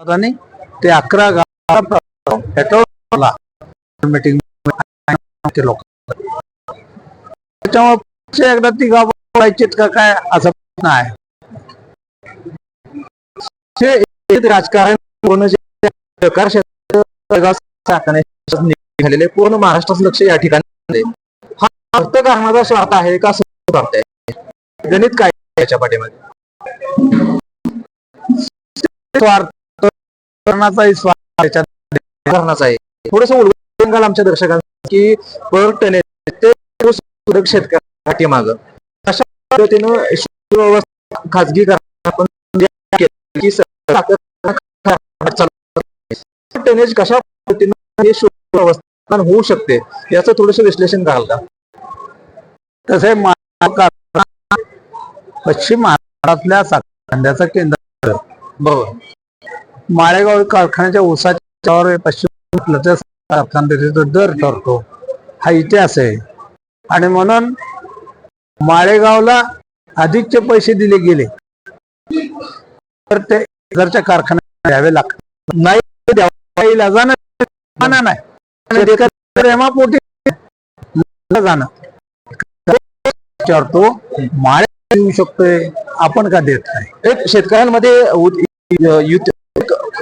आणि ते अकरा गावाला मीटिंग लोक त्याच्यामुळे एकदा ती गाव बोलायचीत का काय असं प्रश्न आहे. राजकारण झालेले पूर्ण महाराष्ट्राचं लक्ष या ठिकाणी हा अर्थकारणाचा स्वार्थ आहे का स्वार्थ आहे? गणित काय याच्या पाठीमध्ये स्वार्थ त्याच्यात कारणाचा आहे. थोडस उलगंगाल आमच्या दर्शकांना की पर टने सुरक्षित शेतकऱ्यासाठी माग अशा पद्धतीनं खाजगी आपण. टनेज कशा पद्धतीनं हे सुव्यवस्थापन होऊ शकते याचं थोडस विश्लेषण कराल का? तसे पश्चिम महाराष्ट्रातल्या साखरखंडाचं केंद्र. बरोबर. माळेगाव कारखान्याच्या ऊसाच्या पश्चिम दर ठरतो. हा इतिहास आहे. आणि म्हणून माळेगावला अधिकचे पैसे दिले गेले. तर ते घरच्या कारखान्यात द्यावे लागतात. नाही नाही. प्रेमापोटी जाणं. विचारतो माळे देऊ शकतोय? आपण का देत नाही? एक शेतकऱ्यांमध्ये युत-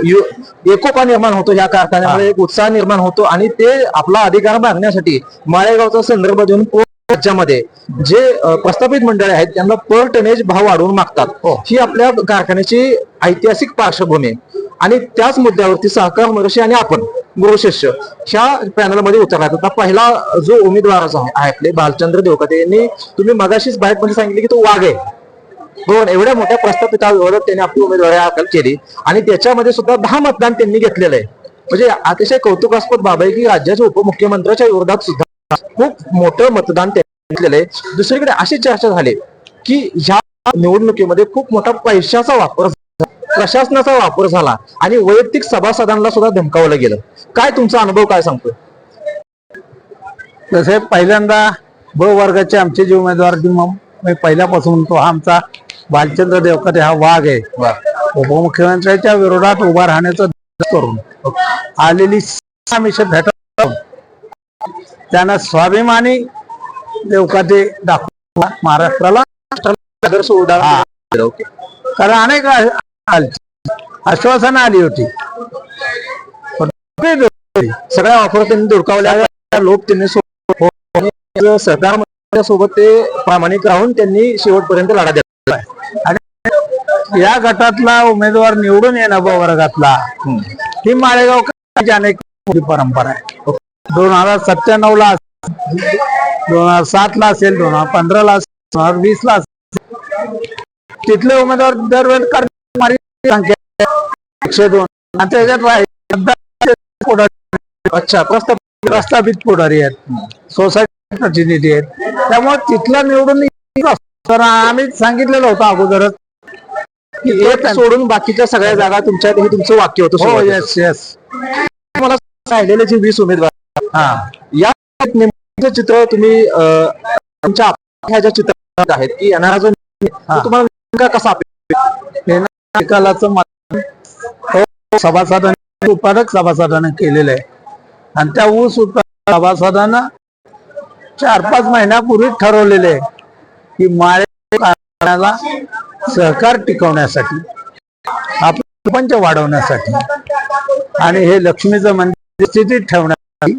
एकोपा निर्माण होतो या कारखान्यामध्ये एक उत्साह निर्माण होतो आणि ते आपला अधिकार मागण्यासाठी माळेगावचा संदर्भ देऊन राज्यामध्ये जे प्रस्थापित मंडळी आहेत त्यांना पर टनेज भाव वाढवून मागतात. ही. आपल्या कारखान्याची ऐतिहासिक पार्श्वभूमी आहे. आणि त्याच मुद्द्यावरती सहकार महर्षी आणि आपण गुरु शिष्य ह्या पॅनलमध्ये उतरलात. आता पहिला जो उमेदवार आहे आपले बालचंद्र देवकते यांनी तुम्ही मगाशीच मध्ये सांगितले की तो वाघ आहे. हो एवढ्या मोठ्या प्रस्थापिताविरोधात त्यांनी आपली उमेदवारी दाखल केली. आणि त्याच्यामध्ये सुद्धा दहा मतदान त्यांनी घेतलेलं आहे. म्हणजे अतिशय कौतुकास्पद बाब आहे की राज्याच्या उपमुख्यमंत्र्याच्या विरोधात सुद्धा खूप मोठं मतदान त्यांनी घेतलेलं आहे. दुसरीकडे अशी चर्चा झाली की ह्या निवडणुकीमध्ये खूप मोठा पैशाचा वापर प्रशासनाचा वापर झाला आणि वैयक्तिक सभासदांना सुद्धा धमकावलं गेलं. काय तुमचा अनुभव काय सांगतोय? तसे पहिल्यांदा ब वर्गाचे आमचे जे उमेदवार पहिल्यापासून तो हा आमचा भालचंद्र देवकते हा वाघ आहे उपमुख्यमंत्र्यांच्या विरोधात उभा राहण्याचं करून आलेली भेट त्यांना स्वाभिमानी देवकते दाखवला महाराष्ट्राला. कारण अनेक. आश्वासनं आली होती. सगळ्या ऑफर त्यांनी धुडकावल्या लोक त्यांनी सरकार सोबत ते प्रामाणिक राहून त्यांनी शेवटपर्यंत लढा दिला. आणि या गटातला उमेदवार निवडून येणं वर्गातला ही माळेगाव अनेक परंपरा आहे. दोन हजार सत्त्याण्णव ला दोन हजार सात ला असेल दोन हजार पंधरा ला असेल दोन हजार वीस ला तिथले उमेदवार दरवेळेस संख्या एकशे दोन. आणि त्याच्यात वाय- अच्छा प्रस्ताव प्रस्थापित पुढारी आहेत. सोसायटी प्रतिनिधी आहेत. त्यामुळे तिथला निवडून आम्ही सांगितलेलं होतं अगोदरच की एक सोडून बाकीच्या सगळ्या जागा तुमच्या हे तुमचं वाक्य होतं हो. येस येस मला राहिलेले जे वीस उमेदवार हा. या नेमकं चित्र तुम्ही तुमच्या ह्या ज्या चित्रात आहेत की येणारा जो तुम्हाला नेमका कसा निकालाचं हो, सभासदांनी उत्पादक सभासदानं केलेलं आहे. आणि त्या ऊस उत्पादक सभासदानं चार पाच महिन्यापूर्वी ठरवलेले आहे की माळे सहकार टिकवण्यासाठी आपलं प्रपंच वाढवण्यासाठी आणि हे लक्ष्मीचं मंदिर स्थितीत ठेवण्यासाठी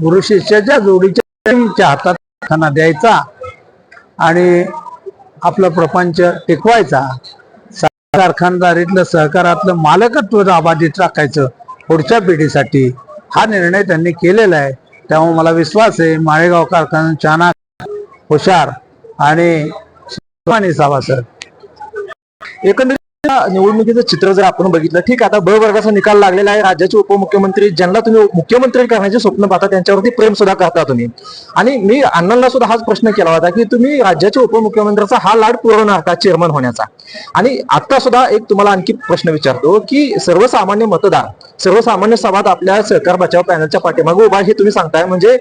गुरु शिष्याच्या जोडीच्या हातात कारखाना द्यायचा आणि आपलं प्रपंच टिकवायचा. सहकार कारखानदारीतलं सहकारातलं मालकत्व अबाधित राखायचं पुढच्या पिढीसाठी हा निर्णय त्यांनी केलेला आहे. त्यामुळे मला विश्वास आहे माळेगाव कारखाना चाणक हुशार आणि सभासद एकंदरीत आता निवडणुकीचं चित्र जर आपण बघितलं ठीक आहे आता ब वर्गाचा निकाल लागलेला आहे. राज्याचे उपमुख्यमंत्री ज्यांना तुम्ही मुख्यमंत्री करण्याचे स्वप्न पाहता त्यांच्यावरती प्रेम सुद्धा करता तुम्ही. आणि मी अण्णांना सुद्धा हाच प्रश्न केला होता की तुम्ही राज्याच्या उपमुख्यमंत्र्याचा हा लाड पुरवणार का चेअरमन होण्याचा? आणि आता सुद्धा एक तुम्हाला आणखी प्रश्न विचारतो की सर्वसामान्य मतदार सर्वसामान्य सभात आपल्या सहकार बचाव पॅनलच्या पाठीमागे उभा हे तुम्ही सांगताय. म्हणजे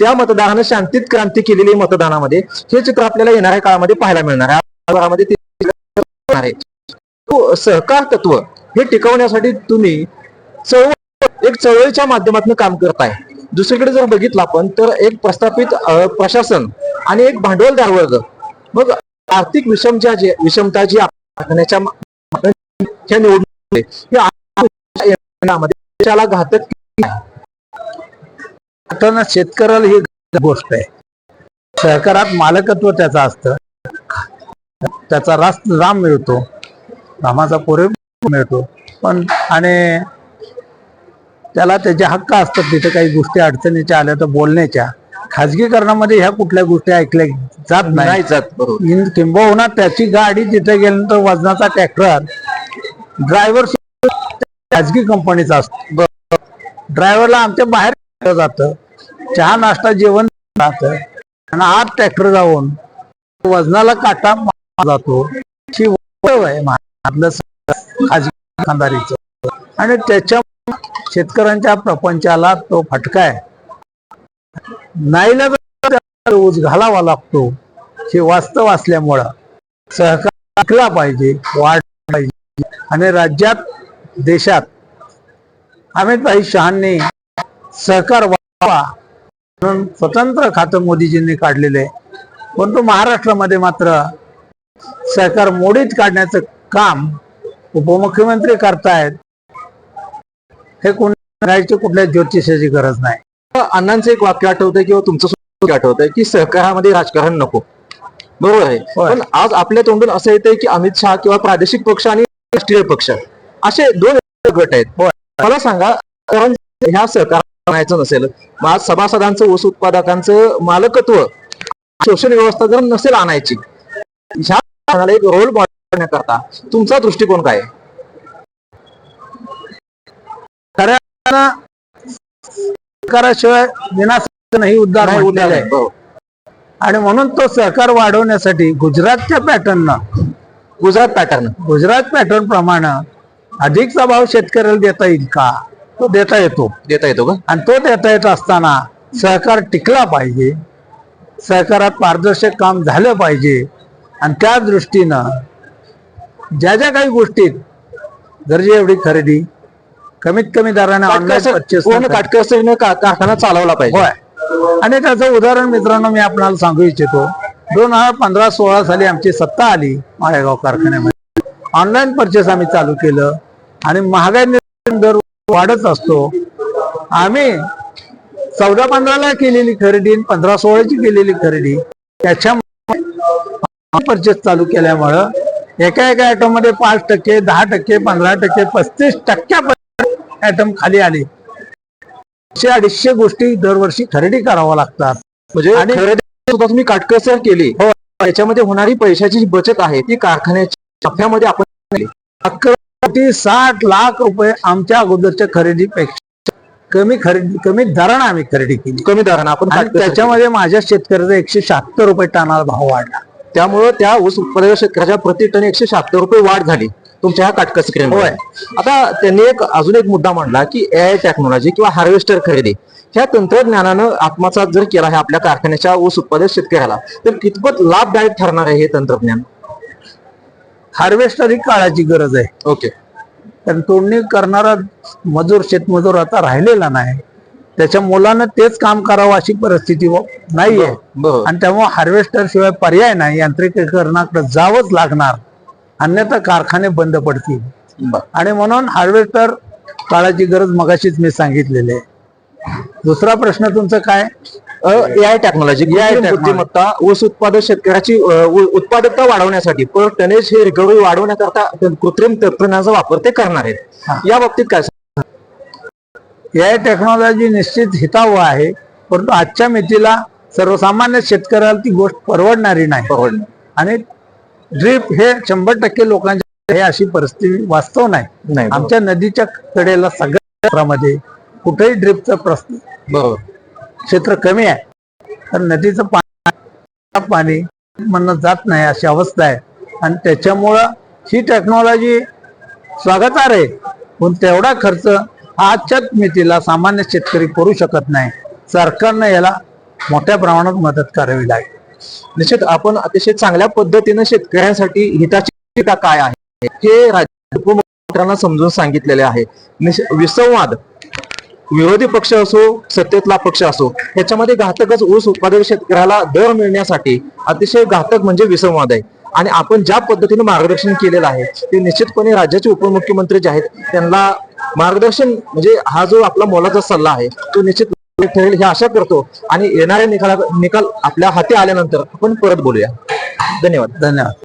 त्या मतदारानं शांतीत क्रांती केलेली मतदानामध्ये हे चित्र आपल्याला येणाऱ्या काळामध्ये पाहायला मिळणार आहे काळामध्ये ते होणार आहे सहकार तत्व हे टिकवण्यासाठी तुम्ही चळवळ एक चळवळीच्या माध्यमातून काम करताय. दुसरीकडे जर बघितलं आपण तर एक प्रस्थापित प्रशासन आणि एक भांडवलदार वर्ग. मग आर्थिक विषम ज्या जे- विषमता जी आखण्याच्या मा- घातक शेतकऱ्याला ही गोष्ट आहे. सहकारात मालकत्व त्याचं असतं. त्याचा रास राम मिळतो. रामाचा पुरे मिळतो. पण आणि त्याला त्याचे हक्क असतात तिथे काही गोष्टी अडचणीच्या आल्या तर बोलण्याच्या. खाजगीकरणामध्ये ह्या कुठल्या गोष्टी ऐकल्या जात नाही. जात बरोबर. किंबहुना त्याची गाडी तिथे गेल्यानंतर वजनाचा ट्रॅक्टर ड्रायव्हर खाजगी कंपनीचा असतो. ड्रायव्हरला आमच्या बाहेर जातं. चहा नाश्ता जेवण राहतं आणि आत ट्रॅक्टर जाऊन वजनाला काटा जातो ही वैभव आहे महाराष्ट्रातलं सगळं खाजगी आणि त्याच्या शेतकऱ्यांच्या प्रपंचाला तो फटका आहे. नाहीला रोज घालावा लागतो. हे वास्तव असल्यामुळं सहकार टाकला पाहिजे वाढ पाहिजे. आणि राज्यात देशात अमितभाई शहांनी सहकार व्हावा म्हणून स्वतंत्र खातं मोदीजींनी काढलेलं आहे. परंतु महाराष्ट्रामध्ये मात्र सहकार मोडीत काढण्याचं काम उपमुख्यमंत्री करतायत हे कोणाची कुठल्या ज्योतिषाची गरज नाही. अण्णांचं एक वाक्य आठवतंय किंवा तुमचं आठवतंय की सहकारामध्ये राजकारण नको. बरोबर आहे. पण आज आपल्या तोंडून असं येतंय की अमित शहा किंवा प्रादेशिक पक्ष आणि राष्ट्रीय पक्ष असे दोन गट आहेत. मला सांगा कारण ह्या सहकार म्हणायचं नसेल मग आज सभासदांचं ऊस उत्पादकांचं मालकत्व शोषण व्यवस्था जर नसेल आणायची ह्या एक रोल करण्याकरता तुमचा दृष्टिकोन काय? खऱ्या सहकाराशिवाय नाही उद्धार आहे. बरोबर. आणि म्हणून तो सहकार वाढवण्यासाठी गुजरातच्या पॅटर्ननं गुजरात पॅटर्न गुजरात पॅटर्न प्रमाणे अधिकचा भाव शेतकऱ्याला देता येईल का? तो देता येतो. देता येतो का? आणि तो देता येत असताना सहकार टिकला पाहिजे. सहकारात पारदर्शक काम झालं पाहिजे. आणि त्या दृष्टीनं ज्या ज्या काही गोष्टीत गरजे एवढी खरेदी कमीत कमी दराने ऑनलाईन परचेस काटकसरीने कारखाना चालवला पाहिजे. होय. आणि त्याचं उदाहरण मित्रांनो मी आपल्याला सांगू इच्छितो. दोन हजार पंधरा सोळा साली आमची सत्ता आली माळेगाव कारखान्यामध्ये. ऑनलाईन परचेस आम्ही चालू केलं आणि महागाई दर वाढत असतो. आम्ही चौदा पंधराला केलेली खरेदी आणि पंधरा सोळाची केलेली खरेदी त्याच्या परचेस चालू केल्यामुळं एका एका आयटममध्ये पाच टक्के दहा टक्के पंधरा टक्के पस्तीस टक्क्यापर्यंत आयटम खाली आले. एकशे अडीचशे गोष्टी दरवर्षी खरेदी कराव्या लागतात. म्हणजे आणि- खरेदी सुद्धा तुम्ही काटकसर केली. हो. त्याच्यामध्ये होणारी पैशाची जी बचत आहे ती कारखान्याच्या नफ्यामध्ये आपण कोटी साठ लाख रुपये आमच्या अगोदरच्या खरेदीपेक्षा कमी खरेदी कमी दरानं आम्ही खरेदी केली. कमी दरानं आपण त्याच्यामध्ये माझ्या शेतकऱ्याचा एकशे शहात्तर रुपये टनाला भाव वाढला. त्यामुळे त्या ऊस उत्पादक शेतकऱ्याच्या प्रति टन एकशे शहात्तर रुपये वाढ झाली. तुमच्या ह्या काटकसरीमुळे होय. आता त्यांनी एक अजून एक मुद्दा मांडला की एआय टेक्नॉलॉजी किंवा हार्वेस्टर खरेदी. ह्या तंत्रज्ञानानं आत्मसात जर केला आहे आपल्या कारखान्याच्या ऊस उत्पादक शेतकऱ्याला तर कितपत लाभदायक ठरणार आहे हे तंत्रज्ञान? हार्वेस्टर ही काळाची गरज आहे. ओके कारण तोडणी करणारा मजूर शेतमजूर आता राहिलेला नाही. त्याच्या मुलानं तेच काम करावं अशी परिस्थिती व- नाहीये. आणि त्यामुळे हार्वेस्टर शिवाय पर्याय नाही यांत्रिकीकरणाकडे जावंच लागणार. अन्यथा कारखाने बंद पडतील. आणि म्हणून हार्वेस्टर काळाची गरज मगाशीच मी सांगितलेली आहे. दुसरा प्रश्न तुमचा काय? AI technology technology. बुद्धिमत्ता ऊस उत्पादक शेतकऱ्याची उत्पादकता वाढवण्यासाठी पर टनेज हे रिकव्हरी वाढवण्याकरता कृत्रिम तंत्रज्ञानाचा वापर ते करणार आहेत. हा. या बाबतीत काय या टेक्नॉलॉजी निश्चित हितावह आहे परंतु आजच्या मितीला सर्वसामान्य शेतकऱ्याला ती गोष्ट परवडणारी नाही. परवडणार. आणि ड्रीप हे शंभर टक्के लोकांच्या हे अशी परिस्थिती वास्तव नाही. आमच्या नदीच्या कडेला सगळ्या क्षेत्रामध्ये कुठेही ड्रीपचं प्रश्न बरोबर. क्षेत्र कमी आहे. तर नदीचं पाणी पाणी म्हणणं जात नाही अशी अवस्था आहे. आणि त्याच्यामुळं ही टेक्नॉलॉजी स्वागतार्ह आहे. पण तेवढा खर्च आजच्या मितीला सामान्य शेतकरी करू शकत नाही. सरकारनं याला मोठ्या प्रमाणात मदत करावी लागेल. निश्चित आपण अतिशय चांगल्या पद्धतीनं शेतकऱ्यांसाठी हिताची काय आहे हे राज्य समजून सांगितलेले आहे. निश- विसंवाद विरोधी पक्ष असो सत्तेतला पक्ष असो ह्याच्यामध्ये घातकच ऊस उत्पादक शेतकऱ्याला दर मिळण्यासाठी अतिशय घातक म्हणजे विसंवाद आहे. आणि आपण ज्या पद्धतीने मार्गदर्शन केलेलं आहे ते निश्चितपणे राज्याचे उपमुख्यमंत्री जे आहेत त्यांना मार्गदर्शन म्हणजे हा जो आपला मोलाचा सल्ला आहे तो निश्चित ठरेल ही आशा करतो. आणि येणाऱ्या निकाला निकाल आपल्या हाती आल्यानंतर आपण परत बोलूया. धन्यवाद. धन्यवाद.